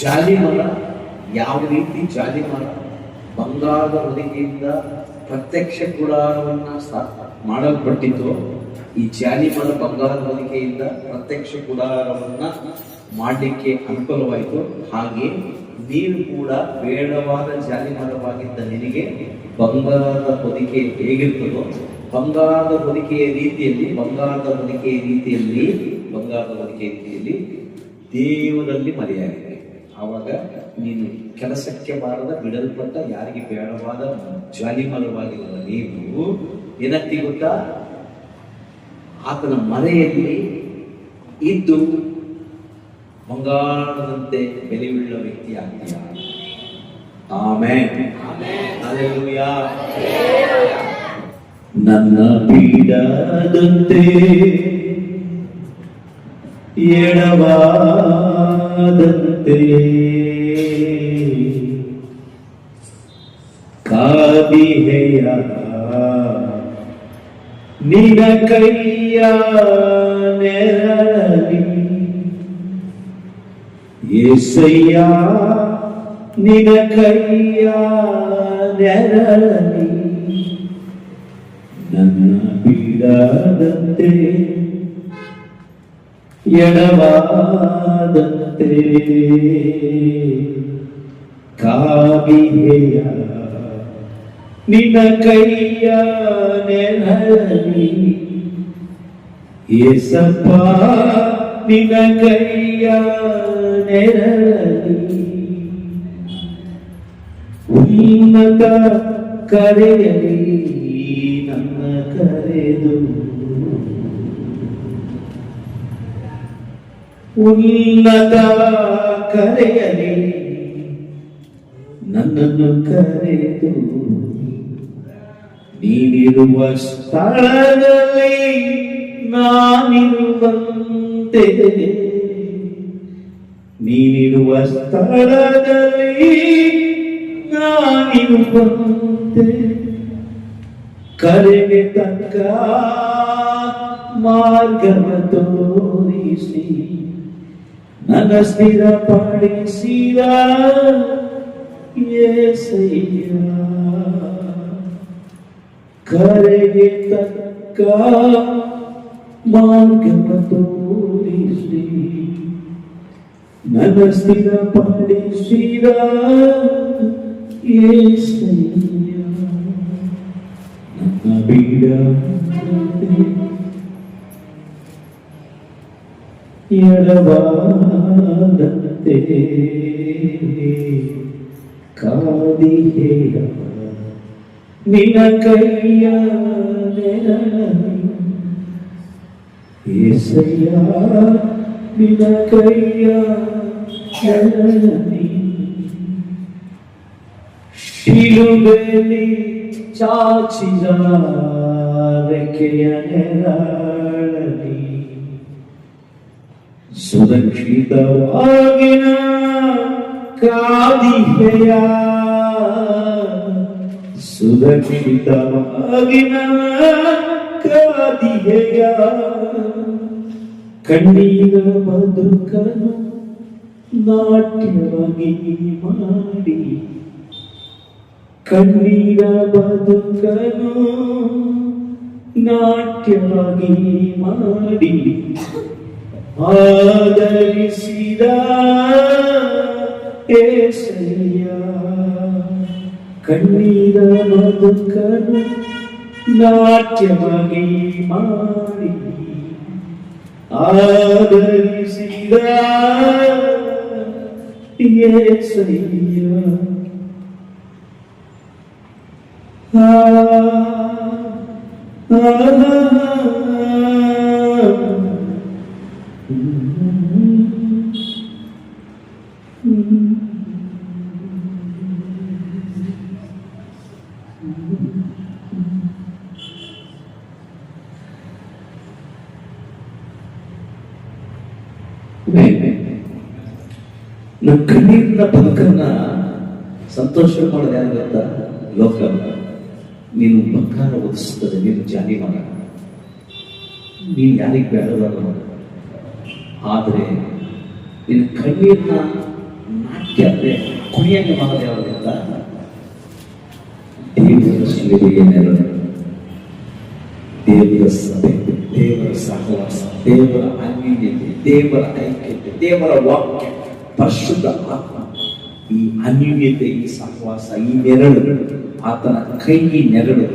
ಜಾಲಿ ಮರ ಯಾವ ರೀತಿ ಜಾಲಿ ಮರ ಬಂಗಾರದ ಹೊದಿಕೆಯಿಂದ ಪ್ರತ್ಯಕ್ಷ ಗುಡಾರವನ್ನು ಮಾಡಲ್ಪಟ್ಟಿತು ಈ ಜಾಲಿ ಮರ ಬಂಗಾರದ ಹೊದಿಕೆಯಿಂದ ಪ್ರತ್ಯಕ್ಷ ಗುಡಾರವನ್ನ ಮಾಡಲಿಕ್ಕೆ ಅನುಕೂಲವಾಯಿತು, ಹಾಗೆ ನೀರು ಕೂಡ ಬೇಡವಾದ ಜಾಲಿ ಮರವಾಗಿದ್ದ ನಿನಗೆ ಬಂಗಾರದ ಹೊದಿಕೆ ಹೇಗಿರ್ತದೋ, ಬಂಗಾರದ ಹೊದಿಕೆಯ ರೀತಿಯಲ್ಲಿ, ಬಂಗಾರದ ಹೊದಿಕೆಯ ರೀತಿಯಲ್ಲಿ, ಬಂಗಾರದ ಹೊದಿಕೆಯ ರೀತಿಯಲ್ಲಿ ದೇವರಲ್ಲಿ ಮರೆಯಾಗಿದೆ. ಆವಾಗ ನೀನು ಕೆಲಸಕ್ಕೆ ಬಾರದ ಬಿಡಲ್ಪಟ್ಟ ಯಾರಿಗೆ ಬೇಡವಾದ ಜಾಲಿಮರವಾಗಿರುವ ನೀವು ಏನತ್ತಿ ಗೊತ್ತಾ? ಆತನ ಮನೆಯಲ್ಲಿ ಇದ್ದು ಬಂಗಾರದಂತೆ ಬೆಲೆಯುಳ್ಳ ವ್ಯಕ್ತಿ ಆಗ್ತೀಯ? ಆಮೇಲೆ ನನ್ನ ಬೀಡದಂತೆ ಎಡವಾದಂತೆ ಕಾದಿಹೆಯ ನಿನ ಕೈಯ ನೆರಳಿ ಏಸಯ್ಯ ನಿನ ಕೈಯ ನೆರಳಿ ನನ್ನ ಬಿಡದಂತೆ ಎಡವಾದಂತೆ ಕಾವಿಗೆಯ ನಿನ್ನ ಕೈಯ ನೆರಳಿ ಏಸಪ್ಪ ನಿನ್ನ ಕೈಯ ನೆರಳಿ ಉನ್ನತ ಕರೆಯಲಿ ನನ್ನ ಕರೆದು ಉನ್ನತ ಕರೆಯಲಿ ನನ್ನನ್ನು ಕರೆದು ನೀನಿರುವ ಸ್ಥಳದಲ್ಲಿ ನಾನಿರುವಂತೆ ನೀನಿರುವ ಸ್ಥಳದಲ್ಲಿ ನಾನಿರುವಂತೆ ಕರೆಗೆ ತಕ್ಕ ಮಾರ್ಗವ ತೋರಿಸಿ ನನ್ನ ಸ್ಥಿರಪಡಿಸಿದ ಏಸಯ್ಯ ಕರೆಗೆ ತಕ್ಕ ಮಾರ್ಗವ ತೋರಿಸಿ ನನ್ನ ಸ್ಥಿರಪಡಿಸಿದ ಏಸಯ್ಯ ನನ್ನ ಬೀಡ ಎಡವಾದಂತೆ ಕಾದಿಹೆಯ ನಿನ್ನ ಕೈಯ ನೆರಳಲ್ಲಿ ಏಸಯ್ಯ ನಿನ್ನ ಸುರಕ್ಷಿತವಾಗಿನ ಕಾದಿಹೆಯ ಸುರಕ್ಷಿತವಾಗಿನ ಕಾದಿಹೆಯ ಕಣ್ಣೀರ ಬದುಕನು ನಾಟ್ಯವಾಗಿ ಮಾಡಿ ಕಣ್ಣೀರ ಬದುಕನು ನಾಟ್ಯವಾಗಿ ಮಾಡಿ ಕಣ್ಣೀರ ಬದುಕನು ನಾಟ್ಯವಾಗಿ ಮಾಡಿ ಆದರಿಸಿದ ಏಸಯ್ಯ ಆ ನಮ್ಮ ಕಣ್ಣೀರಿನ ಬದುಕನ್ನ ಸಂತೋಷ ಮಾಡೋದು ಯಾರು ಗೊತ್ತಾ? ಲೋಕ ನೀನು ಬಂಗಾರ ಒದಿಸ್ತದೆ ನೀನು ಜಾಲಿ ಮಾಡ ನೀನು ಯಾರಿಗೆ ಬೇಡದಲ್ಲ ಆದರೆ ನಿನ್ನ ಕಣ್ಣೀರನ್ನ ಮಾಡೋದು ಯಾವುದು ಗೊತ್ತಾ ದೇವರ ಶಿಲೆಗೆ ನೆರಳು. ದೇವರ ಸಭೆ, ದೇವರ ಸಹವಾಸ, ದೇವರ ಅನ್ಯೂನ್ಯತೆ, ದೇವರ ಐಕ್ಯತೆ, ದೇವರ ವಾಕ್ಯ, ಪರಿಶುದ್ಧ ಆತ್ಮ. ಈ ಅನ್ಯೂನ್ಯತೆ, ಈ ಸಹವಾಸ, ಈ ನೆರಳು, ಆತನ ಕೈ ನೆರಳು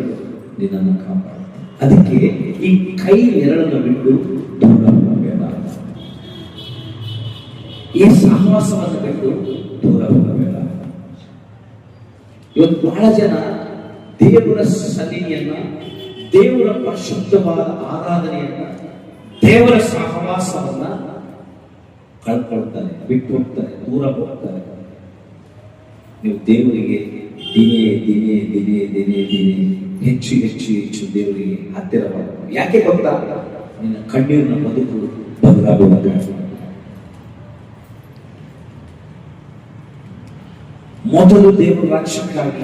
ನಿನ್ನನ್ನು ಕಾಪಾಡುತ್ತೆ. ಅದಕ್ಕೆ ಈ ಕೈ ನೆರಳನ್ನು ಬಿಟ್ಟು ದೂರ ಹೋಗಬೇಡ. ಈ ಸಹವಾಸವನ್ನು ಬಿಟ್ಟು ದೂರ ಹೋಗಬೇಡ ಇವತ್ತು ಬಹಳ ಜನ ದೇವರ ಸನ್ನಿಧಿಯನ್ನ, ದೇವರ ಪರಿಶುದ್ಧವಾದ ಆರಾಧನೆಯನ್ನ, ದೇವರ ಸಹವಾಸವನ್ನ ಕಳ್ಕೊಳ್ತಾರೆ ಬಿಟ್ಟು ಹೋಗ್ತಾರೆ ದೂರ ಹೋಗ್ತಾರೆ. ನೀವು ದೇವರಿಗೆ ದಿನೇ ದಿನೇ ದಿನೇ ದಿನೇ ದಿನೇ ಹೆಚ್ಚು ಹೆಚ್ಚು ಹೆಚ್ಚು ದೇವರಿಗೆ ಹತ್ತಿರವಾಗಬೇಕು ಯಾಕೆ ಗೊತ್ತಾ? ನಿನ್ನ ಕಣ್ಣೀರಿನ ಬದುಕು ಬದಲಾಗುವಾಗ ಮೊದಲು ದೇವರ ರಕ್ಷಕರಾಗಿ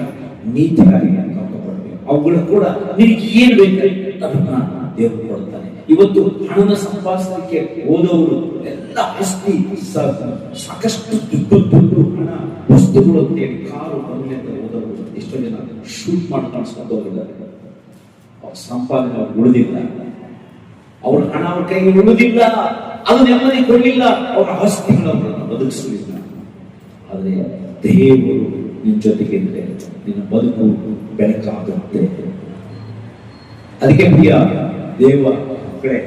ನೀತಿಗಾಗಿ ಅವುಗಳು ಕೂಡ ನಿನಗೆ ಏನ್ ಬೇಕು ಅದನ್ನ ದೇವರು ಕೊಡ್ತಾನೆ. ಇವತ್ತು ಹಣದ ಸಂಪಾದಿಸಲಿಕ್ಕೆ ಹೋದವರು ಎಲ್ಲ ಆಸ್ತಿ ಸಾಕಷ್ಟು ದುಡ್ಡು ದುಡ್ಡು, ಹಣ, ವಸ್ತುಗಳು ಅಂತೇಳಿ ಕಾರು, ಬಂಗಲೆ ಅಂತ ಹೋದವರು ಎಷ್ಟೋ ಜನ ಶೂಟ್ ಮಾಡಿ ಕಾಣಿಸ್ಕೊಂಡು ಅವ್ರ ಸಂಪಾದನೆ ಅವ್ರು ಉಳಿದಿಲ್ಲ. ಅವ್ರ ಹಣ ಅವ್ರ ಕೈಗೆ ಉಳಿದಿಲ್ಲ. ಅದು ನೆಮ್ಮದಿ ಕೊಡಲಿಲ್ಲ. ಅವರ ಆಸ್ತಿಗಳು ಅವರನ್ನು ಬದುಕಿಸಲಿಲ್ಲ ಆದರೆ ದೇವರು ನಿನ್ನ ಜೊತೆಗಿದ್ರೆ ನಿನ್ನ ಬದುಕು ಬೆಳಕಾಗುತ್ತೆ. ಅದಕ್ಕೆ ಪ್ರಿಯ ದೇವ ಮಕ್ಕಳೇ,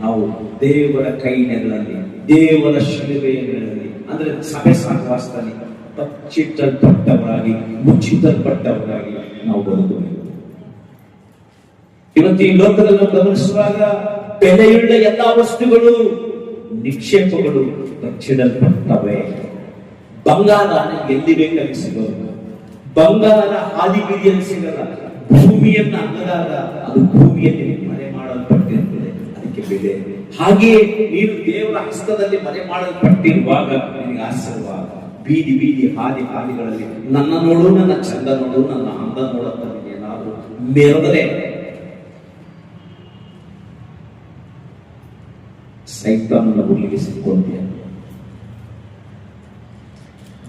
ನಾವು ದೇವರ ಕೈನೆಗಳಲ್ಲಿ, ದೇವರ ಶಿಲುಬೆಗಳಲ್ಲಿ ಅಂದ್ರೆ ಸಭೆ ಸಹವಾಸದಲ್ಲಿ ಬಚ್ಚಿಟ್ಟಲ್ಪಟ್ಟವರಾಗಿ ಮುಚ್ಚಿಟ್ಟಲ್ಪಟ್ಟವರಾಗಿ ನಾವು ಬದುಕಬೇಕು. ಇವತ್ತು ಈ ಲೋಕದಲ್ಲಿ ಗಮನಿಸುವಾಗ, ಬೆಲೆಯುಳ್ಳ ಎಲ್ಲಾ ವಸ್ತುಗಳು, ನಿಕ್ಷೇಪಗಳು ಬಚ್ಚಿಡಲ್ಪಟ್ಟವೆ ಬಂಗಾರ ಎಲ್ಲಿ ಬೇಕಾಗಿ ಸಿಗೋದು? ಬಂಗಾರ ಹಾದಿ ಬೀದಿಯಲ್ಲಿ ಸಿಗಲ್ಲ. ಭೂಮಿಯನ್ನ ಅಗದಾಗ ಅದು ಭೂಮಿಯಲ್ಲಿ ಮನೆ ಮಾಡಲ್ಪಟ್ಟಿರುತ್ತದೆ ಅದಕ್ಕೆ ಬೆಲೆ. ಹಾಗೆಯೇ ನೀನು ದೇವರ ಹಸ್ತದಲ್ಲಿ ಮನೆ ಮಾಡಲ್ಪಟ್ಟಿರುವಾಗ ನಿನಗೆ ಆಶೀರ್ವಾದ ಬೀದಿ ಬೀದಿ ಹಾದಿ ಹಾದಿಗಳಲ್ಲಿ ನನ್ನ ನೋಡು, ನನ್ನ ಚಂದ ನೋಡು, ನನ್ನ ಅಂದ ನೋಡತ್ತ ಏನಾದ್ರು ಮೆರೆದರೆ ಸೈತಾನನ ಹುಲ್ಲಿಗೆ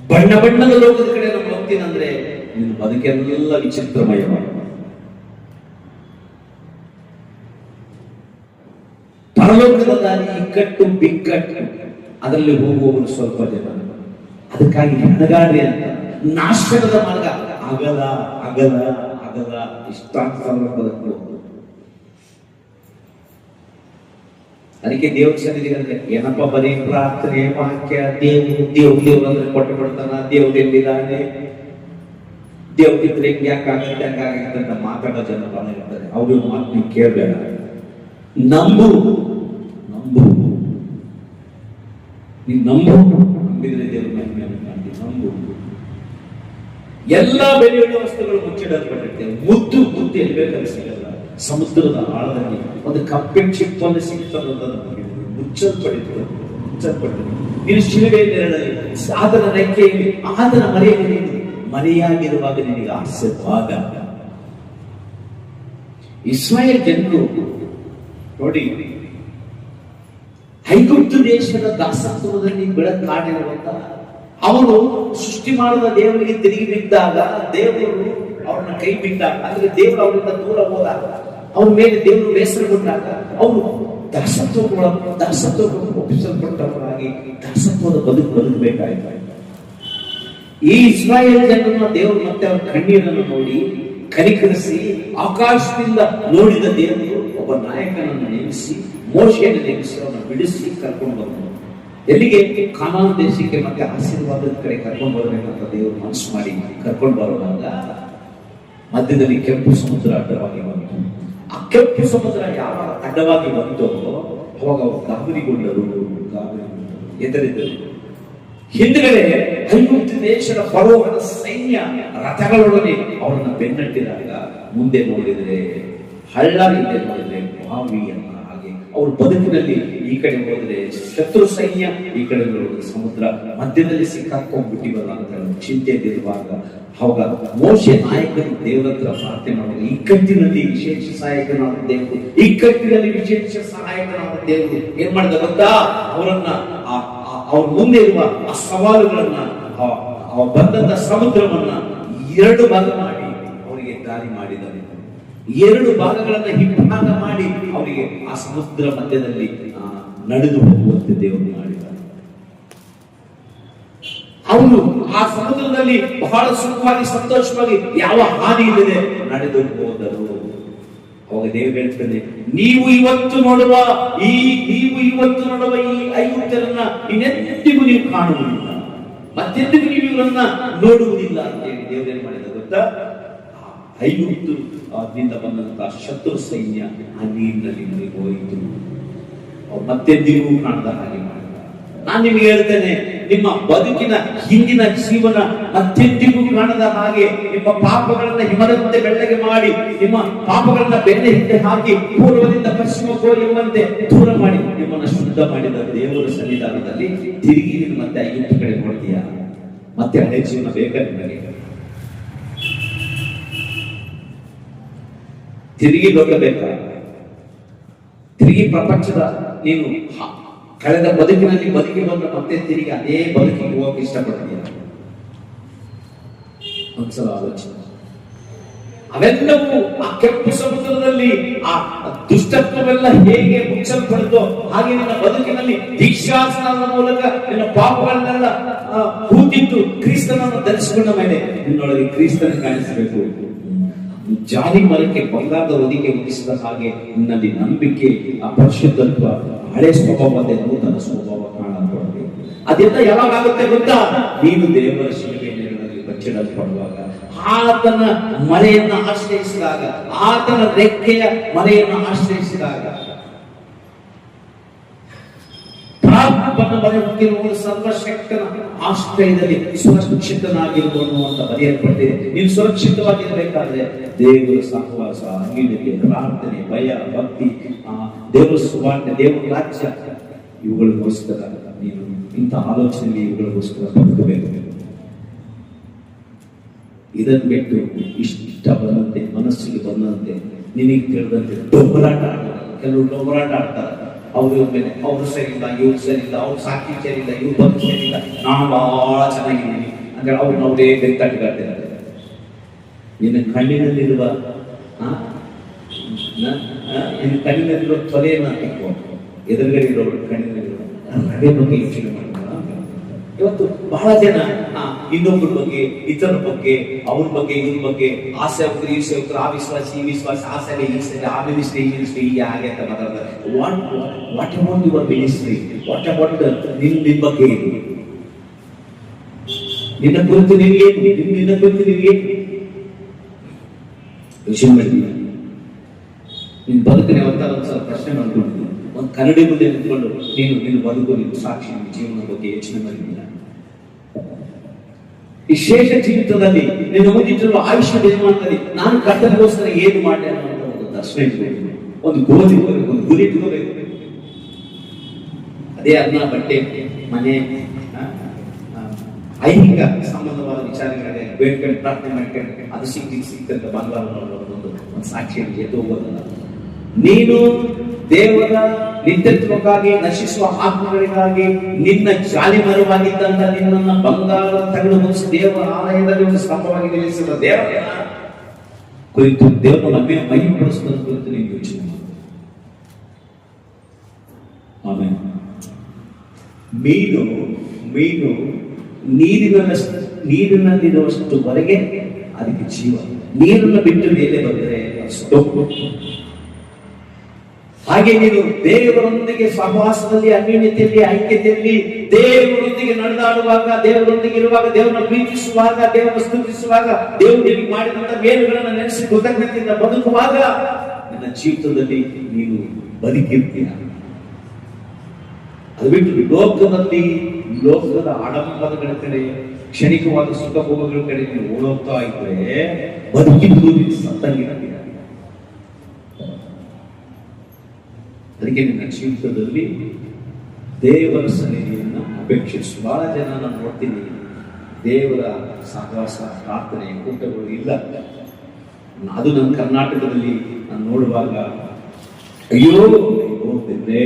ಬಣ್ಣ ಬಣ್ಣದ ಲೋಕದ ಕಡೆ ನಾನು ಹೋಗ್ತೀನಂದ್ರೆ ನಿನ್ನ ಬದುಕೆಲ್ಲ ವಿಚಿತ್ರಮಯ ಪರಲೋಕದ ದಾರಿ ಇಕ್ಕಟ್ಟು ಬಿಕ್ಕಟ್ಟು, ಅದರಲ್ಲಿ ಹೋಗುವವರು ಸ್ವಲ್ಪ ಜನ. ಅದಕ್ಕಾಗಿ ಹೆಣಗಾಡ್ರಿ ಅಂತ ನಾಶನದ ಮಾರ್ಗ. ಅಗಲ ಅಗಲ ಅಗಲ ಇಷ್ಟಾಂತ ಬದುಕು. ಅದಕ್ಕೆ ದೇವ್ರ ಸನ್ನಿಧಿಗೆ ಅಂದ್ರೆ ಏನಪ್ಪ ಬರೀ ಪ್ರಾರ್ಥನೆ ವಾಕ್ಯ ದೇವ್ ದೇವ್ ದೇವ್ರು ಅಂದ್ರೆ ಕೊಟ್ಟು ಬಿಡ್ತಾನ ದೇವ್ರು ಎಲ್ಲಿದ್ದಾನೆ? ದೇವ್ರಿದ್ರೆ ಹಿಂಗ್ ಯಾಕೆ ಆಗತ್ತೆ ಹಂಗಾಗತ್ತೆ ಅಂತ ಮಾತಾಡೋ ಜನ ಬಹಳ ಇರ್ತಾರೆ. ಅವ್ರ ಮಾತು ನೀವು ಕೇಳಬೇಡ. ನಂಬು ನಂಬು. ನೀನ್ ನಂಬು, ನಂಬಿದ್ರೆ ದೇವ್ರ ಮಹಿಮೆ ನಂಬು. ಎಲ್ಲ ಬೆಲೆಯುಳ್ಳ ವಸ್ತುಗಳು ಮುಚ್ಚಿಡಲ್ಪಟ್ಟಿರ್ತೇವೆ. ಮುದ್ದು ಮುದ್ದು ಎಲ್ಲಿ ಬೇಕಾದ್ರೆ ಸಿಗಲ್ಲ ಸಮುದ್ರದ ಆಳದಲ್ಲಿ ಒಂದು ಕಪ್ಪಿನ ಚಿಪ್ಪನ್ನು ಸಿಗ್ತದಂತ ಮುಚ್ಚಲ್ಪಡಿತು ಮುಚ್ಚಲ್ಪಟ್ಟಿತು ಶಿಲುಬೆ ನೆರಳಲ್ಲಿ ಆತನ ರೆಕ್ಕೆಯಲ್ಲಿ ಆತನ ಮರೆಯಲ್ಲಿ ನೀನು ಮರೆಯಾಗಿರುವಾಗ ನಿನಗೆ ಆಶೀರ್ವಾದ. ಇಸ್ರಾಯೇಲ್ ಜನರು ನೋಡಿ, ಐಗುಪ್ತು ದೇಶದ ದಾಸತ್ವದಲ್ಲಿ ಬೆಳಕಾಡಿರುವಂತ ಅವರು ಸೃಷ್ಟಿ ಮಾಡಿದ ದೇವರಿಗೆ ತಿರುಗಿ ಬಿದ್ದಾಗ ದೇವರು ಅವ್ರನ್ನ ಕೈ ಬಿಟ್ಟಾಗ, ಅಂದ್ರೆ ದೇವರು ಅವರಿಂದ ದೂರ ಹೋದಾಗ ಅವ್ರ ಮೇಲೆ ದೇವರು ಬೇಸರಗೊಂಡಾಗ ಅವರು ದಾಸತ್ವ ದಾಸತ್ವ ಒಪ್ಪಿಸಲ್ಪಟ್ಟವರಾಗಿ ದಾಸತ್ವದ ಬದುಕು ಬದುಕಬೇಕಾಯ್ತು. ಈ ಇಸ್ರಾಯೇಲ್ ಜನರನ್ನ ದೇವರು ಮತ್ತೆ ಅವರ ಕಣ್ಣೀರನ್ನು ನೋಡಿ ಕನಿಕರಿಸಿ ಆಕಾಶದಿಂದ ನೋಡಿದ ದೇವರು ಒಬ್ಬ ನಾಯಕನನ್ನು ನೇಮಿಸಿ, ಮೋಶೆಯನ್ನು ನೇಮಿಸಿ, ಅವರನ್ನು ಬಿಡಿಸಿ ಕರ್ಕೊಂಡು ಬಂದರು ಎಲ್ಲಿಗೆ? ಕಾನಾನ್ ದೇಶಕ್ಕೆ ಮತ್ತೆ ಆಶೀರ್ವಾದದ ಕಡೆ ಕರ್ಕೊಂಡು ಬರಬೇಕಂತ ದೇವರು ಮನಸ್ಸು ಮಾಡಿ ಕರ್ಕೊಂಡು ಬರುವಾಗ ಮಧ್ಯದಲ್ಲಿ ಕೆಂಪು ಸಮುದ್ರ ಅಡ್ಡವಾಗಿ ಬಂತು. ಕೆಂಪು ಸಮುದ್ರ ಯಾವಾಗ ಅಡ್ಡವಾಗಿ ಬಂತೋ, ಅವಾಗ ಅವರು ಗಾಬರಿಗೊಂಡರು ಎದರಿದ್ದರು ಹಿಂದ್ಗಡೆ ಐವತ್ತು ದೇಶದ ಫರೋಹನ ಸೈನ್ಯ ರಥಗಳೊಡನೆ ಅವರನ್ನ ಬೆನ್ನಟ್ಟಿದಾಗ ಮುಂದೆ ನೋಡಿದ್ರೆ ಹಳ್ಳ ಹಿಂದೆ ನೋಡಿದ್ರೆ ಬಾವಿಯನ್ನ ಅವ್ರ ಬದುಕಿನಲ್ಲಿ ಈ ಕಡೆ ಹೋದ್ರೆ ಶತ್ರು ಸೈನ್ಯ, ಈ ಕಡೆ ಸಮುದ್ರ. ಮಧ್ಯದಲ್ಲಿ ಸಿಕ್ಕಾಕೊಂಡ್ಬಿಟ್ಟಿವಲ್ಲ ಅಂತ ಹೇಳಿ ಚಿಂತೆಯಲ್ಲಿರುವಾಗ, ಅವಾಗ ಮೋಶೆ ನಾಯಕರು ದೇವರ ಹತ್ರ ಪ್ರಾರ್ಥನೆ ಮಾಡಿದ್ರು. ಇಕ್ಕಟ್ಟಿನಲ್ಲಿ ವಿಶೇಷ ಸಹಾಯಕನಾದ ದೇವರು ಇಕ್ಕಟ್ಟಿನಲ್ಲಿ ವಿಶೇಷ ಸಹಾಯಕನಾದ ದೇವರು. ಏನ್ ಮಾಡಿದ ಗೊತ್ತಾ? ಅವರನ್ನ ಅವ್ರ ಮುಂದೆ ಇರುವ ಆ ಸವಾಲುಗಳನ್ನ ಬಂದಂತ ಸಮುದ್ರವನ್ನ ಎರಡು ಭಾಗ ಮಾಡಿ ಅವರಿಗೆ ದಾರಿ ಮಾಡಿದನು ಎರಡು ಭಾಗಗಳನ್ನ ಹಿಂಭಾಗ ಮಾಡಿ ಅವರಿಗೆ ಆ ಸಮುದ್ರ ಮಧ್ಯದಲ್ಲಿ ನಡೆದು ಹೋಗುವಂತೆ ದೇವರು ಮಾಡಿದ ಅವರು ಆ ಸಮುದ್ರದಲ್ಲಿ ಬಹಳ ಸುಖವಾಗಿ, ಸಂತೋಷವಾಗಿ ಯಾವ ಹಾನಿ ಇಲ್ಲದೆ ನಡೆದು ಹೋದರು. ಅವಾಗ ದೇವರು ಹೇಳ್ತಾನೆ, ನೀವು ಇವತ್ತು ನೋಡುವ ಈ, ನೀವು ಇವತ್ತು ನೋಡುವ ಈ ಐಗುಪ್ತರನ್ನ ಇನ್ನೆಂದಿಗೂ ನೀವು ಕಾಣುವುದಿಲ್ಲ. ಮತ್ತೆಂದಿಗೂ ನೀವು ಇವರನ್ನ ನೋಡುವುದಿಲ್ಲ. ಅಂತ ಹೇಳಿ ದೇವರು ಮಾಡಿದ ಗೊತ್ತಾ? ಐಗುಪ್ತು ಅದರಿಂದ ಬಂದಂತಹ ಶತ್ರು ಸೈನ್ಯ ಆ ನೀರಿನಲ್ಲಿ ಮುಳುಗೋಯಿತು ಮತ್ತೆಂದಿಗೂ ಕಾಣದ ಹಾಗೆ ಮಾಡಿದ ನಾನು ನಿಮಗೆ ಹೇಳ್ತೇನೆ, ನಿಮ್ಮ ಬದುಕಿನ ಹಿಂದಿನ ಜೀವನ ಅತ್ಯಂತಿಗೂ ಕಾಣದ ಹಾಗೆ ನಿಮ್ಮ ಪಾಪಗಳನ್ನ ಹಿಮದಂತೆ ಬೆಳ್ಳಗೆ ಮಾಡಿ, ನಿಮ್ಮ ಪಾಪಗಳನ್ನ ಬೆನ್ನೆ ಹಿಂದೆ ಹಾಕಿ, ಪೂರ್ವದಿಂದ ಪಶ್ಚಿಮ ಎಂಬಂತೆ ದೂರ ಮಾಡಿ, ನಿಮ್ಮನ್ನ ಶುದ್ಧ ಮಾಡಿದ ದೇವರ ಸನ್ನಿಧಾನದಲ್ಲಿ ತಿರುಗಿ ನೀನು ಮತ್ತೆ ಐದು ಕಡೆ ನೋಡ್ತೀಯ? ಮತ್ತೆ ಹಳೆ ಜೀವನ ಬೇಕಾ ನಿಮಗೆ? ತಿರುಗಿ ಬದುಕಬೇಕಾ ತಿರುಗಿ ಪ್ರಪಂಚದ ನೀನು ಕಳೆದ ಬದುಕಿನಲ್ಲಿ ಬದುಕಿ ಬಂದ ಮತ್ತೆ ತಿರುಗಿ ಅದೇ ಬದುಕಿಗೆ ಹೋಗಕ್ಕೆ ಇಷ್ಟಪಡ್ತೀಯ? ಒಂದ್ಸಲ ಆಲೋಚನೆ. ಅವೆಲ್ಲವೂ ಆ ಕೆಂಪು ಸಮುದ್ರದಲ್ಲಿ, ಆ ದುಷ್ಟತ್ವವೆಲ್ಲ ಹೇಗೆ ಮುಚ್ಚಲ್ಪಡುತ್ತೋ ಹಾಗೆ ನನ್ನ ಬದುಕಿನಲ್ಲಿ ದೀಕ್ಷಾಸ್ನಾನದ ಮೂಲಕ ನಿನ್ನ ಪಾಪಗಳನ್ನೆಲ್ಲ ಕೂತಿದ್ದು ಕ್ರಿಸ್ತನನ್ನು ಧರಿಸಿಕೊಂಡ ಮೇಲೆ ನಿನ್ನೊಳಗೆ ಕ್ರಿಸ್ತನ ಕಾಣಿಸಬೇಕು. ಜಾಲಿ ಮರಕ್ಕೆ ಬಂಗಾರದ ಹೊದಿಕೆ ಮುಗಿಸಿದ ಹಾಗೆ ನಿನ್ನಲ್ಲಿ ನಂಬಿಕೆ ಆ ಪರಿಶುದ್ಧತ್ವ ಹಳೆ ಸ್ವಭಾವದೇ ನೂತನ ಸ್ವಭಾವ ಕಾಣಲ್ಪಡಬೇಕು ಅದೆಲ್ಲ ಯಾವಾಗ ಆಗುತ್ತೆ ಗೊತ್ತಾ? ನೀನು ದೇವರ ಶಿಲೆಗೆ ಬಚ್ಚಿಡಲ್ಪಡುವಾಗ ಆತನ ಮನೆಯನ್ನ ಆಶ್ರಯಿಸಿದಾಗ, ಆತನ ರೆಕ್ಕೆಯ ಮನೆಯನ್ನು ಆಶ್ರಯಿಸಿದಾಗ ಪ್ರಾರಂಭವನ್ನು ಬರೆಯುತ್ತಿರುವ ಸರ್ವಶಕ್ತನ ಆಶ್ರಯದಲ್ಲಿ ಸುರಕ್ಷಿತನಾಗಿರುವನು ಅಂತ ಬರೆಯಲ್ಪಟ್ಟಿದೆ. ನೀವು ಸುರಕ್ಷಿತವಾಗಿರಬೇಕಾದ್ರೆ ದೇವರ ಸಹವಾಸ ಅನ್ಯೂನ್ಯತೆ ಪ್ರಾರ್ಥನೆ, ಭಯ, ಭಕ್ತಿ, ಆ ದೇವರ ಸುವಾರ್ತೆ, ದೇವರ ರಾಜ್ಯ, ಇವುಗಳಿಗೋಸ್ಕರ ನೀನು ಇಂಥ ಆಲೋಚನೆ ಇವುಗಳಿಗೋಸ್ಕರ ಬದುಕಬೇಕು. ಇದನ್ನು ಬಿಟ್ಟು ಇಷ್ಟ ಬಂದಂತೆ, ಮನಸ್ಸಿಗೆ ಬಂದಂತೆ, ನಿನಗೆ ತಿಳಿದಂತೆ ಡೊಬ್ಬರಾಟ ಆಡ್ತಾರೆ. ಕೆಲವರು ಡೊಬ್ಬರಾಟ ಆಡ್ತಾರೆ. ಅವ್ರು ಇವ್ರ ಮೇಲೆ ಅವ್ರು ಸರಿ ಇಲ್ಲ ಇವ್ರು ಸರಿ ಇಲ್ಲ ಅವ್ರು ಸಾಕಿ ಸರಿ ಇಲ್ಲ ಇವ್ರು ಬಂದು ಸರಿ ಇಲ್ಲ ನಾನು ಬಹಳ ಚೆನ್ನಾಗಿದ್ದೀನಿ ಅಂದ್ರೆ ಅವ್ರು ಅವರೇ ಬೆತ್ತಟ್ಟಿಗಾಡ್ತಿದ್ದಾರೆ ನಿನ್ನ ಕಣ್ಣಿನಲ್ಲಿರುವ ಆ, ನ- ಆ, ನಿನ್ನ ಕಣ್ಣಿನಲ್ಲಿರುವ ತೊಲೆಯನ್ನು ತಿಕ್ಕೋ ಎದುರುಗಡೆ ಇರೋ ಕಣ್ಣಿನಲ್ಲಿರುವ ಹೃದಯ ಬಗ್ಗೆ ಯೋಚನೆ ಮಾಡುವ ಇವತ್ತು ಬಹಳ ಜನ ಇನ್ನೊಬ್ಬರ ಬಗ್ಗೆ ಇತರ ಬಗ್ಗೆ, ಅವ್ರ ಬಗ್ಗೆ, ಇವ್ರ ಬಗ್ಗೆ ಆ ಸೇವಕರು ಈ ಸೇವಕರು ಆ ವಿಶ್ವಾಸ, ಈ ವಿಶ್ವಾಸ, ಆ ಸೇವೆ ಈ ಸೇವೆ ಆ ಮಿನಿಸ್ಟ್ರಿ ಈ ಮಿನಿಸ್ಟ್ರಿ ಈ ಹಾಗೆ ಅಂತ ಮಾತಾಡ್ತಾರೆ. What what about your ministry what about ನಿನ್ ನಿನ್ ಬಗ್ಗೆ? ಏನು ನಿನ್ನ ಕುರಿತು ನಿನ್ಗೆ ನಿನ್ ನಿನ್ನ ಕುರಿತು ನಿನ್ಗೆ ಯೋಚನೆ ಮಾಡಿದ್ದೀನಿ ನಿನ್ ಬದುಕನೆ ಅವತ್ತಾರ ಒಂದ್ಸಲ ಪ್ರಶ್ನೆ ಮಾಡ್ಕೊಂಡು ಒಂದು ಕನ್ನಡಿ ಮುಂದೆ ನಿಂತ್ಕೊಂಡು ನೀನು ನಿನ್ನ ಬದುಕು ನಿನ್ನ ಸಾಕ್ಷಿ ನಿನ್ನ ಜೀವನದ ಬಗ್ಗೆ ಯೋಚನೆ ಮಾಡಿದ್ದೀನ ಈ ಶೇಷ ಜೀವಿತದಲ್ಲಿ ನಿನ್ನ ಮುಂದಿಟ್ಟಿರುವ ಆಯುಷ್ಯ ನಿರ್ಮಾಣದಲ್ಲಿ ನಾನು ಕರ್ತನಿಗೋಸ್ಕರ ಏನು ಮಾಡಿದೆ ಅನ್ನೋ ಒಂದು ದರ್ಶನ ಇಟ್ಕೋಬೇಕು ಒಂದು ಗೋಲ್ ಇಟ್ಕೋಬೇಕು ಒಂದು ಗುರಿ ಇಟ್ಕೋಬೇಕು ಅದೇ ಅನ್ನ ಬಟ್ಟೆ ಮನೆ ಆ, ಆ, ಐಹಿಕ ಸಂಬಂಧವಾದ ವಿಚಾರಗಳಿಗೆ ಬೇಡ್ಕೊಂಡು ಪ್ರಾರ್ಥನೆ ಮಾಡ್ಕೊಂಡು ಅದು ಸಿಕ್ಕಿ ಸಿಕ್ತಂತ ಬಂಗಾರ ಒಂದು ಒಂದು ಸಾಕ್ಷಿಯನ್ನು ಎದ್ದು ಹೋಗೋದಲ್ಲ ನೀನು ದೇವರ ನಿತ್ಯತ್ವಕ್ಕಾಗಿ, ನಶಿಸುವ ಆತ್ಮಗಳಿಗಾಗಿ ನಿನ್ನ ಜಾಲಿ ಮರವಾಗಿದ್ದಂತ ನಿನ್ನನ್ನ ಬಂಗಾರ ತಗಡು ಮುಗಿಸಿ ದೇವರ ಆಲಯದಲ್ಲಿ ಒಂದು ಸ್ತಂಭವಾಗಿ ನಿಲ್ಲಿಸಿದ ದೇವರ. ಕುರಿತು ದೇವರ ಮೈ ಬಳಸುವುದನ್ನು ಕುರಿತು ನೀವು ಯೋಚನೆ ಆಮೇಲೆ ಮೀನು ಮೀನು ನೀರಿನಷ್ಟು ನೀರಿನಲ್ಲಿರುವಷ್ಟುವರೆಗೆ ಅದಕ್ಕೆ ಜೀವ. ನೀರನ್ನು ಬಿಟ್ಟು ಮೇಲೆ ಬಂದರೆ ಸತ್ತೋಗ್ಬೋದು. ಹಾಗೆ ನೀನು ದೇವರೊಂದಿಗೆ ಸಹವಾಸದಲ್ಲಿ, ಅನ್ಯೋನ್ಯತೆಯಲ್ಲಿ, ಐಕ್ಯತೆಯಲ್ಲಿ ದೇವರೊಂದಿಗೆ ನಡೆದಾಡುವಾಗ, ದೇವರೊಂದಿಗೆ ಇರುವಾಗ, ದೇವರನ್ನ ಪ್ರೀತಿಸುವಾಗ, ದೇವರನ್ನ ಸ್ತುತಿಸುವಾಗ, ದೇವರು ನಿಮಗೆ ಮಾಡಿದಂತ ಮೇಲುಗಳನ್ನು ನೆನೆಸಿ ಕೃತಜ್ಞತೆಯಿಂದ ಬದುಕುವಾಗ ನನ್ನ ಜೀವಿತದಲ್ಲಿ ನೀನು ಬದುಕಿರ್ತೀಯ. ಅದು ಬಿಟ್ಟು ಲೋಕದಲ್ಲಿ, ಲೋಕದ ಆಡಂಬರಗಳ ಕಡೆ, ಕ್ಷಣಿಕವಾದ ಸುಖ ಭೋಗಗಳ ಕಡೆ ನೀವು ಓಡೋಗ್ತಾ ಇದ್ರೆ, ಬದುಕಿದ್ದು ನೀನು ಅದಕ್ಕೆ ನಿನ್ನ ಜೀವಿತದಲ್ಲಿ ದೇವರ ಸನ್ನಿಧಿಯನ್ನು ಅಪೇಕ್ಷಿಸು. ಬಹಳ ಜನ ನಾನು ನೋಡ್ತೀನಿ. ದೇವರ ಸಹವಾಸ, ಪ್ರಾರ್ಥನೆ, ಕೂಟಗಳು ಇಲ್ಲ. ಅದು ನನ್ನ ಕರ್ನಾಟಕದಲ್ಲಿ ನಾನು ನೋಡುವಾಗ, ಅಯ್ಯೋ ನೋಡ್ತಿದ್ರೆ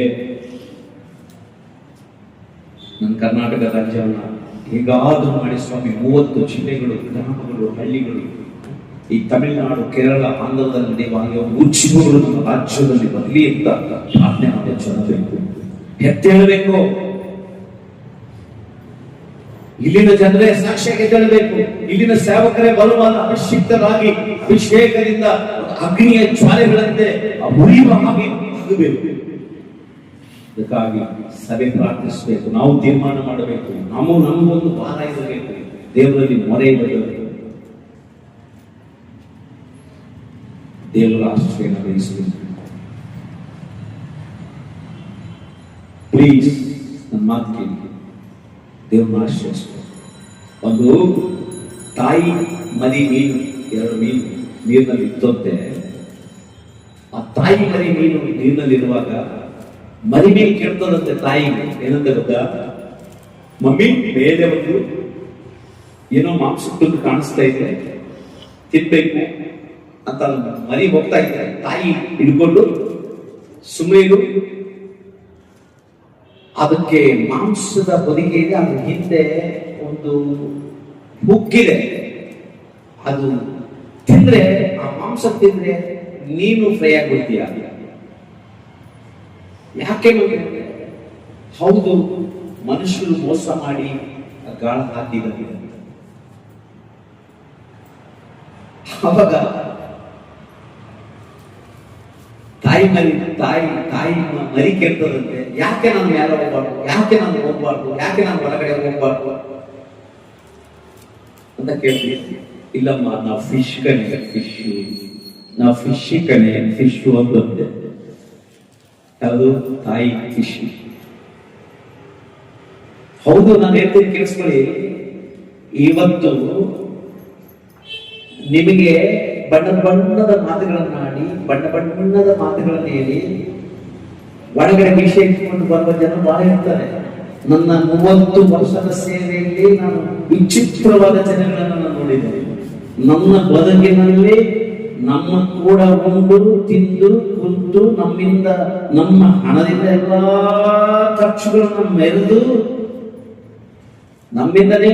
ನನ್ನ ಕರ್ನಾಟಕ ರಾಜ್ಯವನ್ನು ಹೇಗಾದ್ರೂ ಮಾಡಿ ಸ್ವಾಮಿ, ಮೂವತ್ತು ಜಿಲ್ಲೆಗಳು, ಗ್ರಾಮಗಳು, ಹಳ್ಳಿಗಳು ಈ ತಮಿಳುನಾಡು, ಕೇರಳ, ಆಂಧ್ರದಲ್ಲಿ ದೇವಾಲಯ ಉಚ್ಚಿಗಳು ರಾಜ್ಯದಲ್ಲಿ ಬರಲಿ ಅಂತ ಪ್ರಾರ್ಥನೆ ಮಾಡಿ ಜನಬೇಕು ಎತ್ತೇಳಬೇಕು ಇಲ್ಲಿನ ಜನರೇ ಸಾಕ್ಷಿಯಾಗಿ ಎದ್ದೇಳಬೇಕು. ಇಲ್ಲಿನ ಸೇವಕರೇ ಬಲವಾದ ಅಭಿಷಿಕ್ತರಾಗಿ, ಅಭಿಷೇಕದಿಂದ ಅಗ್ನಿಯ ಜ್ವಾಲೆಗಳಂತೆ ಉರಿಯುವ ಹಾಗೆ ಅದಕ್ಕಾಗಿ ಸಭೆ ಪ್ರಾರ್ಥಿಸಬೇಕು. ನಾವು ತೀರ್ಮಾನ ಮಾಡಬೇಕು. ನಾವು ನಮಗೊಂದು ಭಾರ ಇರಬೇಕು. ದೇವರಲ್ಲಿ ಮೊರೆ ಇರಬೇಕು. ದೇವರ ಆಶ್ರಯ ಬಯಸಬೇಕು ಪ್ಲೀಸ್ ನನ್ನ ಮಾತು ಕೇಳಿ. ದೇವರ ಆಶ್ರಯಿಸಬೇಕು ಒಂದು ತಾಯಿ ಮರಿ ಮೀನು, ಎರಡು ಮೀನು ನೀರಿನಲ್ಲಿ ಇತ್ತಂತೆ ಆ ತಾಯಿ ಮರಿ ಮೀನು ನೀರಿನಲ್ಲಿರುವಾಗ ಮರಿ ಮೀನು ಕೇಳ್ತದಂತೆ ತಾಯಿ ಏನಂತ ಗೊತ್ತಾ? ಮಮ್ಮಿ, ಮೇಲೆ ಒಂದು ಏನೋ ಮಾಂಸ ಕಾಣಿಸ್ತಾ ಇದೆ. ತಿನ್ಬೇಕು. ಅಂತ ಮರಿ ಹೋಗ್ತಾ ಇದ್ದಾರೆ. ತಾಯಿ ಹಿಡ್ಕೊಂಡು ಸುಮ್ಮನೆ ಅದಕ್ಕೆ ಮಾಂಸದ ಹೊದಿಕೆ ಇದೆ ಅದ್ರ ಹಿಂದೆ ಒಂದು ಹುಕ್ಕಿದೆ. ಅದು ತಿಂದ್ರೆ, ಆ ಮಾಂಸ ತಿಂದ್ರೆ ನೀನು ಫ್ರೈ ಆಗ್ಬಿಡ್ತೀಯ ಯಾಕೆ? ಹೌದು, ಮನುಷ್ಯರು ಮೋಸ ಮಾಡಿ ಗಾಳ ಹಾಕಿದ್ದಾರೆ ಅವಾಗ ತಾಯಿ ಮರಿ, ತಾಯಿ ತಾಯಿ ಮರಿ ಕೆಟ್ಟದಂತೆ ಯಾಕೆ ನಾನು ಯಾರೋ ಹೋಗ್ಬಾರ್ದು ಯಾಕೆ ನಾನು ಹೋಗ್ಬಾರ್ದು ಯಾಕೆ ನಾನು ಹೊರಗಡೆ ಹೋಗ್ಬಾರ್ದು? ಅಂತ ಕೇಳ್ತೀವಿ. ಇಲ್ಲಮ್ಮ, ನಾವು ಫಿಶ್ ಕಣೆ ಫಿಶ್ ನಾವು ಫಿಶ್ ಕಣೆ ಫಿಶ್ ಅಂತಂದೆ ಯಾವುದು? ತಾಯಿ ಫಿಶ್ ಹೌದು, ನಾನು ಹೇಳ್ತೀನಿ, ಕೇಳಿಸ್ಕೊಳ್ಳಿ. ಇವತ್ತು ನಿಮಗೆ ಬಣ್ಣ ಬಣ್ಣದ ಮಾತುಗಳನ್ನಾಡಿ ಬಣ್ಣ ಬಣ್ಣದ ಮಾತುಗಳನ್ನು ಹೇಳಿ, ಒಳಗಡೆ ನಿಷೇಧಿಸಿಕೊಂಡು ಬರುವ ಜನ ಬಹಳ ಇರ್ತಾರೆ. ನನ್ನ ಮೂವತ್ತು ವರ್ಷದ ಸೇವೆಯಲ್ಲಿ ನಾನು ವಿಚಿತ್ರವಾದ ಜನಗಳನ್ನು ನಾನು ನೋಡಿದ್ದೇನೆ ನನ್ನ ಬದುಕಿನಲ್ಲಿ ನಮ್ಮ ಕೂಡ ಉಂಡು ತಿಂದು ಕುಂತು ನಮ್ಮಿಂದ, ನಮ್ಮ ಹಣದಿಂದ ಎಲ್ಲಾ ಖರ್ಚುಗಳನ್ನು ಮೆರೆದು ನಮ್ಮಿಂದಲೇ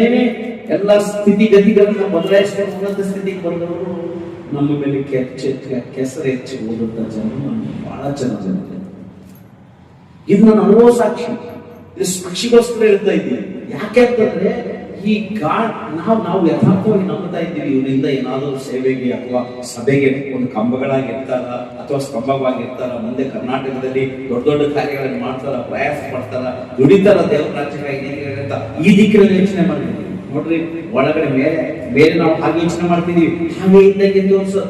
ಎಲ್ಲ ಸ್ಥಿತಿಗತಿಗಳನ್ನು ಬದಲಾಯಿಸಿಕೊಂಡು ಉನ್ನತ ಸ್ಥಿತಿಗೆ ಬಂದವರು ನಮ್ಮ ಮೇಲೆ ಕೆಚ್ಚೆ ಕೆಸರು ಹೆಚ್ಚಿ ಹೋದಂತ ಜನ ಬಹಳ ಜನ ಜನ ಇದು ನನ್ನ ಅನುಭವ ಸಾಕ್ಷಿ. ಇದು ಸಾಕ್ಷಿಗೋಸ್ಕರ ಹೇಳ್ತಾ ಇದ್ದೀನಿ. ಯಾಕೆ ಅಂತಂದ್ರೆ, ಈ ಗಾಡ್, ನಾವು ನಾವು ಯಥಾರ್ಥವಾಗಿ ನಂಬ್ತಾ ಇದ್ದೀವಿ. ಇವರಿಂದ ಏನಾದರೂ ಸೇವೆಗೆ ಅಥವಾ ಸಭೆಗೆ ಒಂದು ಕಂಬಗಳಾಗಿರ್ತಾರ ಅಥವಾ ಸ್ತಂಭವಾಗಿರ್ತಾರ ಮುಂದೆ ಕರ್ನಾಟಕದಲ್ಲಿ ದೊಡ್ಡ ದೊಡ್ಡ ಕಾರ್ಯಗಳನ್ನು ಮಾಡ್ತಾರ, ಪ್ರಯಾಸ ಪಡ್ತಾರ ದುಡಿತಾರ ದೇವರ ಅಂತ ಈ ದಿಕ್ಕಿನಲ್ಲಿ ಯೋಚನೆ ಮಾಡಿದ್ವಿ ನೋಡ್ರಿ, ಒಳಗಡೆ ಮೇಲೆ ಮೇಲೆ ನಾವು ಹಾಗೆ ಯೋಚನೆ ಮಾಡ್ತಿದೀವಿ. ಹಾಗೆ ಇದ್ದಂಗೆ ತೋರಿಸು.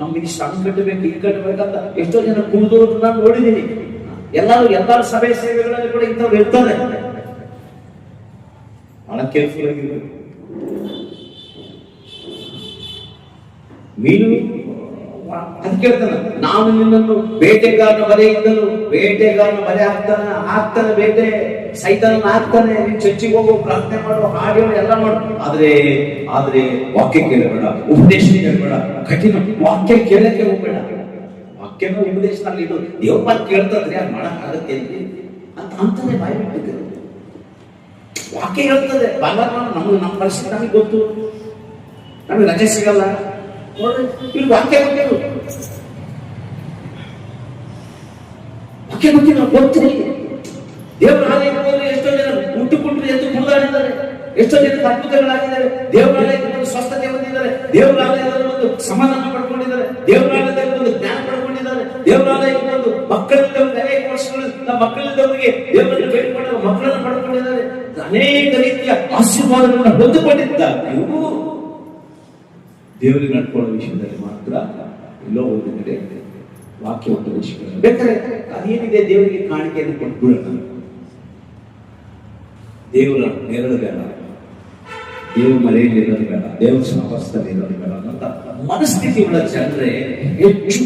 ನಮ್ಗೆ ಸಭೆ ಕಟ್ಟಬೇಕು ಹಿಂಗ್ ಕಟ್ಟಬೇಕಂತ ಎಷ್ಟೋ ಜನ ಕುಣಿದೋರು ನಾನು ನೋಡಿದ್ದೀನಿ ಎಲ್ಲರೂ, ಎಲ್ಲರ ಸಭೆ ಸೇವೆಗಳಲ್ಲಿ ಕೂಡ ಇಂಥವ್ರು ಇರ್ತಾರೆ. ಬಹಳ ಕೇರ್ಫುಲ್ ಆಗಿರ್ಬೇಕು. ಮೀನು ಅದು ನಾನು ನಿನ್ನನ್ನು ಬೇಟೆಗಾರನ ಬಲೆಯಿಂದಲೂ ಬೇಟೆಗಾರನ ಬಲೆ ಹಾಕ್ತಾನ, ಹಾಕ್ತಾನೆ ಬೇಟೆ ಸೈತಾನ ಹಾಕ್ತಾನೆ ನೀನ್ ಚರ್ಚಿಗೆ ಹೋಗು, ಪ್ರಾರ್ಥನೆ ಮಾಡು, ಹಾಡು ಎಲ್ಲ ಮಾಡು. ಆದ್ರೆ ಆದ್ರೆ ವಾಕ್ಯ ಕೇಳಬೇಡ, ಉಪದೇಶ ಕೇಳಬೇಡ, ಕಠಿಣ ವಾಕ್ಯ ಕೇಳಕ್ಕೆ ಹೋಗ್ಬೇಡ. ವಾಕ್ಯನೂ ಉಪದೇಶದಲ್ಲಿ ಇದು ದೇವ್ರ ಮಾತು ಕೇಳ್ತದ್ರೆ ಅದು ಮಾಡಕ್ ಆಗತ್ತೆ? ಅಂತ ಅಂತಾನೆ ಬಾಯಿ ವಾಕ್ಯ ಹೇಳ್ತದೆ. ಬಾಲ ನಮ್ಗೆ ನಮ್ಮ ಪರಿಸ್ಥಿತಿ ನಮಗೆ ಗೊತ್ತು. ನಮಗೆ ರಜೆ ಸಿಗಲ್ಲ. ಇಲ್ಲಿ ವಾಕ್ಯ ಗೊತ್ತಿರು ವಾಕ್ಯ ಗೊತ್ತಿಲ್ಲ ಗೊತ್ತು ದೇವರ ಆಲಯಕ್ಕೆ ಎಷ್ಟೋ ಜನ ಹುಟ್ಟು ಕುಂಟು ಎದ್ದು ಕುಡಿದಾಡಿದ್ದಾರೆ ಎಷ್ಟೋ ಜನ ಅದ್ಭುತಗಳಾಗಿದ್ದಾರೆ ದೇವರ ಆಲಯಕ್ಕೆ ಬಂದು ಸ್ವಸ್ಥತೆ ಹೊಂದಿದ್ದಾರೆ ದೇವರ ಆಲಯದಲ್ಲಿ ಒಂದು ಸಮಾಧಾನ ಪಡ್ಕೊಂಡಿದ್ದಾರೆ ದೇವರ ಆಲಯದಲ್ಲಿ ಒಂದು ಜ್ಞಾನ ಪಡ್ಕೊಂಡಿದ್ದಾರೆ ದೇವರ ಆಲಯಕ್ಕೆ ಬಂದು ಮಕ್ಕಳಿದ್ದವರಿಗೆ ಅನೇಕ ವರ್ಷಗಳು ನಮ್ಮ ಮಕ್ಕಳಿದ್ದವರಿಗೆ ದೇವರನ್ನು ಬೇಡಿಕೊಂಡಾಗ ಮಕ್ಕಳನ್ನು ಪಡ್ಕೊಂಡಿದ್ದಾರೆ ಅನೇಕ ರೀತಿಯ ಆಶೀರ್ವಾದಗಳನ್ನು ಹೊಂದಿಕೊಂಡಿದ್ದಾಗ್ಯೂ ದೇವರಿಗೆ ನಡ್ಕೊಳ್ಳೋ ವಿಷಯದಲ್ಲಿ ಮಾತ್ರ ಎಲ್ಲೋ ಓದಿದರೆ ವಾಕ್ಯ ಒಂದು ವಿಷಯ ಬೇಕಾದ್ರೆ ಅದೇನಿದೆ ದೇವರಿಗೆ ಕಾಣಿಕೆಯನ್ನು ಕೊಟ್ಬಿಡೋಣ. ದೇವರ ನೆರಳು ಬೇಡ. ದೇವ್ರ ಮನೆಯಲ್ಲಿ ಇರೋದು ಬೇಡ. ದೇವ್ರ ಸಹವಾಸದಲ್ಲಿ ಇರೋದು ಬೇಡ ಅಂತ ಮನಸ್ಥಿತಿ ಉಳ್ಳ ಜನರೇ. ಹೆಚ್ಚು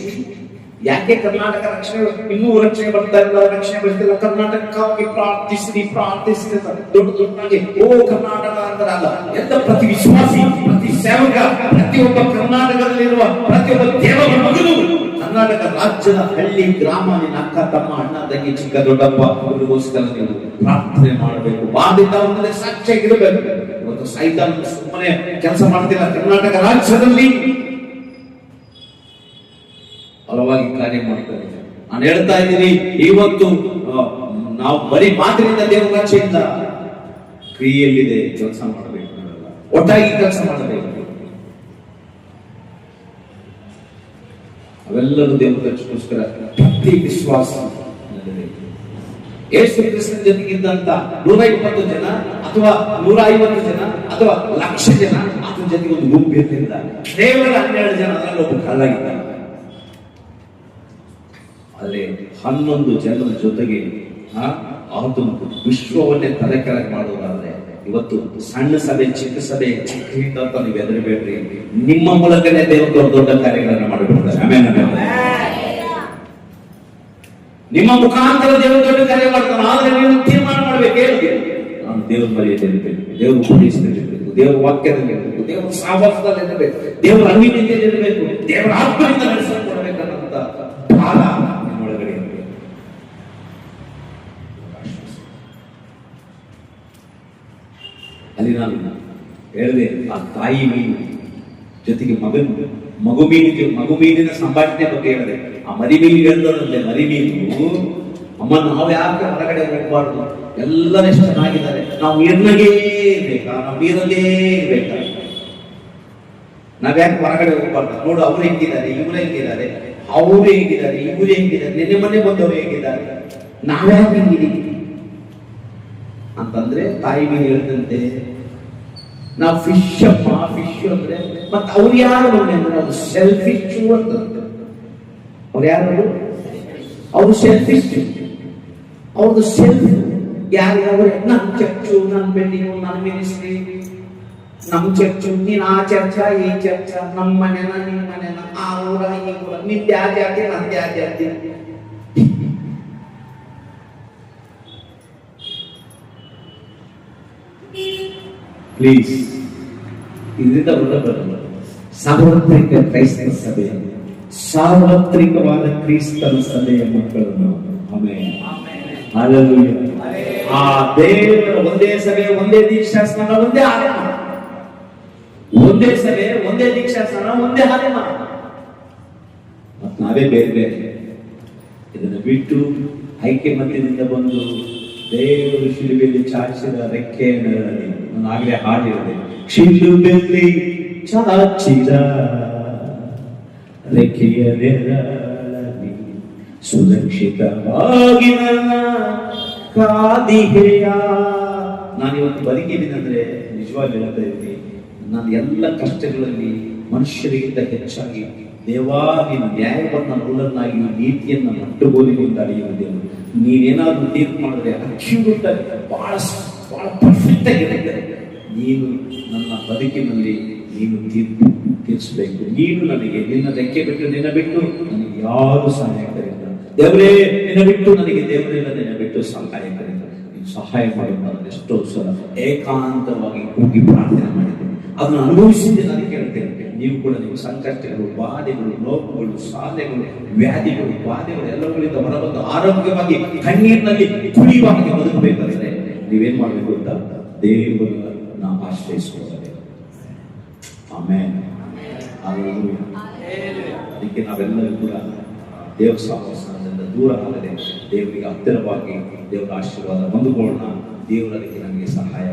ಯಾಕೆ ಕರ್ನಾಟಕ ರಕ್ಷಣೆ ಇನ್ನೂ ರಕ್ಷಣೆ ಬರ್ತಾ ಇಲ್ಲ, ರಕ್ಷಣೆ ಬರ್ತಿಲ್ಲ ಕರ್ನಾಟಕಕ್ಕಾಗಿ ಪ್ರಾರ್ಥಿಸಿರಿ ಪ್ರಾರ್ಥಿಸಿರಿ ದೊಡ್ಡ ದೊಡ್ಡ ಓ ಕರ್ನಾಟಕ ಅಂತಾರಲ್ಲ, ಎಲ್ಲ ಪ್ರತಿ ವಿಶ್ವಾಸಿ, ಪ್ರತಿ ಸೇವಕ, ಪ್ರತಿಯೊಬ್ಬ ಕರ್ನಾಟಕದಲ್ಲಿರುವ ಪ್ರತಿಯೊಬ್ಬ ದೇವರ ಮಗನು ಕರ್ನಾಟಕ ರಾಜ್ಯದ ಹಳ್ಳಿ ಗ್ರಾಮ ನಿನ್ನ ಅಕ್ಕ, ತಮ್ಮ, ಅಣ್ಣ, ತಂಗಿ, ಚಿಕ್ಕ, ದೊಡ್ಡಪ್ಪ, ಅವರಿಗೋಸ್ಕರ ನೀವು ಪ್ರಾರ್ಥನೆ ಮಾಡಬೇಕು. ಬಾಧಿತ ಸಾಕ್ಷಿ ಇರಬೇಕು ಇವತ್ತು ಸೈತಾನ ಸುಮ್ಮನೆ ಕೆಲಸ ಮಾಡ್ತಿಲ್ಲ. ಕರ್ನಾಟಕ ರಾಜ್ಯದಲ್ಲಿ ಹಲವಾಗಿ ಕಾರ್ಯ ಮಾಡ್ತಾರೆ ನಾನು ಹೇಳ್ತಾ ಇದ್ದೀನಿ, ಇವತ್ತು ನಾವು ಬರೀ ಮಾತಿನಿಂದ ದೇವರ ರಾಜ್ಯದಿಂದ ಕ್ರಿಯೆಯಲ್ಲಿದೆ ಕೆಲಸ ಮಾಡಬೇಕು. ಒಟ್ಟಾಗಿ ಕೆಲಸ ಮಾಡಬೇಕು. ಅವೆಲ್ಲರೂ ದೇವರ ಭಕ್ತಿ, ವಿಶ್ವಾಸ ಏಸು ಕ್ರಿಸ್ತನ ಜೊತೆಗಿದ್ದಂತ ನೂರ ಇಪ್ಪತ್ತು ಜನ ಅಥವಾ ನೂರ ಐವತ್ತು ಜನ ಅಥವಾ ಲಕ್ಷ ಜನ ಅದ್ರ ಜೊತೆಗೆ ಒಂದು ಗುಂಪು ಇರಲಿಲ್ಲ ಕೇವಲ ಹನ್ನೆರಡು ಜನ ಅದರಲ್ಲಿ ಒಬ್ಬ ಕಳ್ಳಾಗಿದ್ದಾನೆ ಆದರೆ ಹನ್ನೊಂದು ಜನರ ಜೊತೆಗೆ ಆ, ವಿಶ್ವವನ್ನೇ ತಲೆ ಕೆಳಗೆ ಮಾಡೋದಾದ್ರೆ ಇವತ್ತು ಸಣ್ಣ ಸಭೆ ಚಿಕ್ಕ ಸಭೆ ಚಿಕ್ಕ ಹಿಟ್ಟು ಅಂತ ನೀವು ಹೆದರಬೇಡ್ರಿ. ನಿಮ್ಮ ಮೂಲಕನೇ ದೇವರು ದೊಡ್ಡ ದೊಡ್ಡ ಕಾರ್ಯಗಳನ್ನ ಮಾಡಿಬಿಡ್ತಾರೆ. ಆಮೇಲೆ ನಿಮ್ಮ ಮುಖಾಂತರ ದೇವರು ದೊಡ್ಡ ಕಾರ್ಯ ಮಾಡ್ತಾನೆ. ಆದ್ರೆ ನೀವು ತೀರ್ಮಾನ ಮಾಡ್ಬೇಕು ನಾನು ದೇವ್ರ ಇರಬೇಕು ದೇವ್ರ ಉಪದೇಶದಲ್ಲಿರಬೇಕು ದೇವರ ವಾಕ್ಯದಲ್ಲಿ ಇರಬೇಕು ದೇವರ ಸಾಹಸದಲ್ಲಿ ಇರಬೇಕು ದೇವರ ಅನ್ವಿನ್ಯತೆಯಲ್ಲಿ ಇರಬೇಕು ದೇವರ ಆತ್ಮದಿಂದ ನಡೆಸಲ್ಪಡಬೇಕನ್ನಂತ ಭಾರ ನಿಮ್ಮೊಳಗಡೆ ಇರಬೇಕು ಅಲ್ಲಿ ನಾನು ಹೇಳಿದೆ ಆ ತಾಯಿ ಮೀನು. ಜೊತೆಗೆ ಮಗನ್, ಮಗು ಮೀನಿಗೆ ಮಗು ಮೀನಿನ ಸಂಭಾಷಣೆ ಬಗ್ಗೆ ಹೇಳಿದೆ. ಆ ಮರಿ ಮೀನು ಹೇಳ್ದಂತೆ ಮರಿ ಮೀನು. ಅಮ್ಮ, ನಾವು ಯಾಕೆ ಹೊರಗಡೆ ಹೋಗ್ಬಾರ್ದು. ಎಲ್ಲರೂ ಚೆನ್ನಾಗಿದ್ದಾರೆ. ನಾವು ನೀರಿನಾಗೇ ಇರ್ಬೇಕಾ ನಾವು ನೀರಲ್ಲೇ ಇರ್ಬೇಕಾ ನಾವ್ಯಾಕೆ ಹೊರಗಡೆ ಹೋಗ್ಬಾರ್ದು? ನೋಡು, ಅವ್ರು ಹೆಂಗಿದ್ದಾರೆ, ಇವ್ರು ಹೆಂಗಿದ್ದಾರೆ, ಅವ್ರು ಹೇಗಿದ್ದಾರೆ, ಇವ್ರು ಹೆಂಗಿದ್ದಾರೆ, ನಿನ್ನೆ ಮೊನ್ನೆ ಬಂದವರು ಹೇಗಿದ್ದಾರೆ? ನಾವ್ಯಾಕೆ ಹೆಂಗಿದ್ದೀವಿ? ಅಂತಂದ್ರೆ, ತಾಯಿ ಮೀನು ಹೇಳ್ದಂತೆ ನಾವು ಫಿಶ್ ಅಪ್ಪ ಫಿಶ್ ಅಂದ್ರೆ, ಮತ್ತೆ ಅವ್ರು ಯಾರು ಬಂದೆ ಅಂದ್ರೆ ಅದು ಸೆಲ್ಫಿಶ್ ಅಂತ ಅವ್ರು ಯಾರು ಅವರು? ಸೆಲ್ಫಿಶ್ ಅವ್ರದ್ದು ಸೆಲ್ಫ್ ಯಾರು ಅವ್ರೆ ನನ್ನ ಚರ್ಚು ನನ್ನ ಬಿಲ್ಡಿಂಗು ನನ್ನ ಮಿನಿಸ್ಟ್ರಿ. ನಮ್ಮ ಚರ್ಚು, ನೀನ್ ಆ ಚರ್ಚ, ಈ ಚರ್ಚ ನಮ್ಮ ಮನೆನ, ನಿನ್ ಮನೆನ, ಆ ಊರ, ಈ ಊರ ನಿಂದ ಯಾವ ಜಾತಿ ನಂದು ಯಾವ ಜಾತಿ ಪ್ಲೀಸ್ ಇದರಿಂದ ಸಾರ್ವತ್ರಿಕ ಕ್ರೈಸ್ತ ಸಭೆ ಸಾರ್ವತ್ರಿಕವಾದ ಕ್ರಿಸ್ತನ ಸಭೆಯ ಮಕ್ಕಳನ್ನು ಆಮೇಲೆ ಆ ದೇವರ ಒಂದೇ ಸಭೆ ಒಂದೇ ದೀಕ್ಷಾ ಸ್ನಾನ ಒಂದೇ ಆಲಯ ಒಂದೇ ಸಭೆ ಒಂದೇ ದೀಕ್ಷಾಸ್ನಾನ, ಒಂದೇ ಆಲಯ ಮತ್ತು ನಾವೇ ಬೇರೆ ಬೇರೆ ಇದನ್ನು ಬಿಟ್ಟು ಐಕ್ಯ ಮಧ್ಯದಿಂದ ಬಂದು ದೇವರು ಶಿಲುಬೆಯಲ್ಲಿ ಚಾಚಿದ ರೆಕ್ಕೆ ನೆರಳಲ್ಲಿ ನಾನು ಆಗಲೇ ಹಾಡಿರದೆ ಶಿಲುಬೆಯಲ್ಲಿ ಚಾಚಿದ, ರೆಕ್ಕೆಯ ನೆರಳಲ್ಲಿ ಸುರಕ್ಷಿತವಾಗಿ ನನ್ನ ಕಾದಿಗೆಯ ನಾನು ಇವತ್ತು ಬದುಕಿದ್ದೀನಂದ್ರೆ ನಿಜವಾಗಿ ಹೇಳ್ತಾ ಇದ್ದೀನಿ, ನಾನು ಎಲ್ಲ ಕಷ್ಟಗಳಲ್ಲಿ ಮನುಷ್ಯರಿಗಿಂತ ಹೆಚ್ಚಾಗಿ ದೇವಾ ನ್ಯಾಯವನ್ನ ನ್ಯಾಯವನ್ನು ನನ್ನ ನೀತಿಯನ್ನ ಮಟ್ಟುಗೋಲಿನಿಂದ ಅಡಿಯುವುದೇನು ನೀನೇನಾದ್ರೂ ತೀರ್ಪು ಮಾಡಿದ್ರೆ ಅಕ್ಯೂಟ್ ಆಗಿ ಬಹಳ ಪರ್ಫೆಕ್ಟ್ ಆಗಿರುತ್ತೆ ನೀನು ನನ್ನ ಬದುಕಿನಲ್ಲಿ ನೀನು ತೀರ್ಪು ತೀರಿಸಬೇಕು. ನೀನು ನನಗೆ ನಿನ್ನ ರೆಕ್ಕೆ ಬಿಟ್ಟು ನಿನ್ನ ಬಿಟ್ಟು ನನಗೆ ಯಾರು ಸಹಾಯಕರಿಲ್ಲ. ದೇವರೇ, ನಿನ್ನ ಬಿಟ್ಟು ನನಗೆ ದೇವರಿಲ್ಲ ನಿನ್ನ ಬಿಟ್ಟು ಸಹಾಯಕರಿಲ್ಲ. ನೀನು ಸಹಾಯ ಮಾಡಿ ಎಷ್ಟೋ ಸಲ ಏಕಾಂತವಾಗಿ ಕೂಗಿ ಪ್ರಾರ್ಥನೆ ಮಾಡಿದ್ದೇನೆ ಅದನ್ನು ಅನುಭವಿಸಿದ್ದೆ ನಾನು ಕೇಳ್ತೇನೆ. ನೀವು ಕೂಡ ನಿಮ್ಮ ಸಂಕಷ್ಟಗಳು, ಬಾಧೆಗಳು, ನೋವುಗಳು ಸಾಧೆಗಳು ವ್ಯಾಧಿಗಳು, ಬಾಧೆಗಳು, ಎಲ್ಲವುಗಳಿಂದ ಹೊರಬಂದು ಆರೋಗ್ಯವಾಗಿ ಕಣ್ಣೀರಿನಲ್ಲಿ ಕುಡಿಯುವ ಹಾಗೆ ಬದುಕಬೇಕಾದ್ರೆ ನೀವೇನ್ ಮಾಡಬೇಕು ಅಂತ ದೇವರನ್ನ ಆಶ್ರಯಿಸ್ಕೊಳ್ಳಬೇಕು ಆಮೇಲೆ ಅದಕ್ಕೆ ನಾವೆಲ್ಲರೂ ಕೂಡ ದೇವ ಸಹವಾಸದಿಂದ ದೂರ ಆಗದೆ ದೇವರಿಗೆ ಹತ್ತಿರವಾಗಿ ದೇವರ ಆಶೀರ್ವಾದ ಹೊಂದಿಕೊಳ್ಳೋಣ ದೇವರ ಅದಕ್ಕೆ ನಮಗೆ ಸಹಾಯ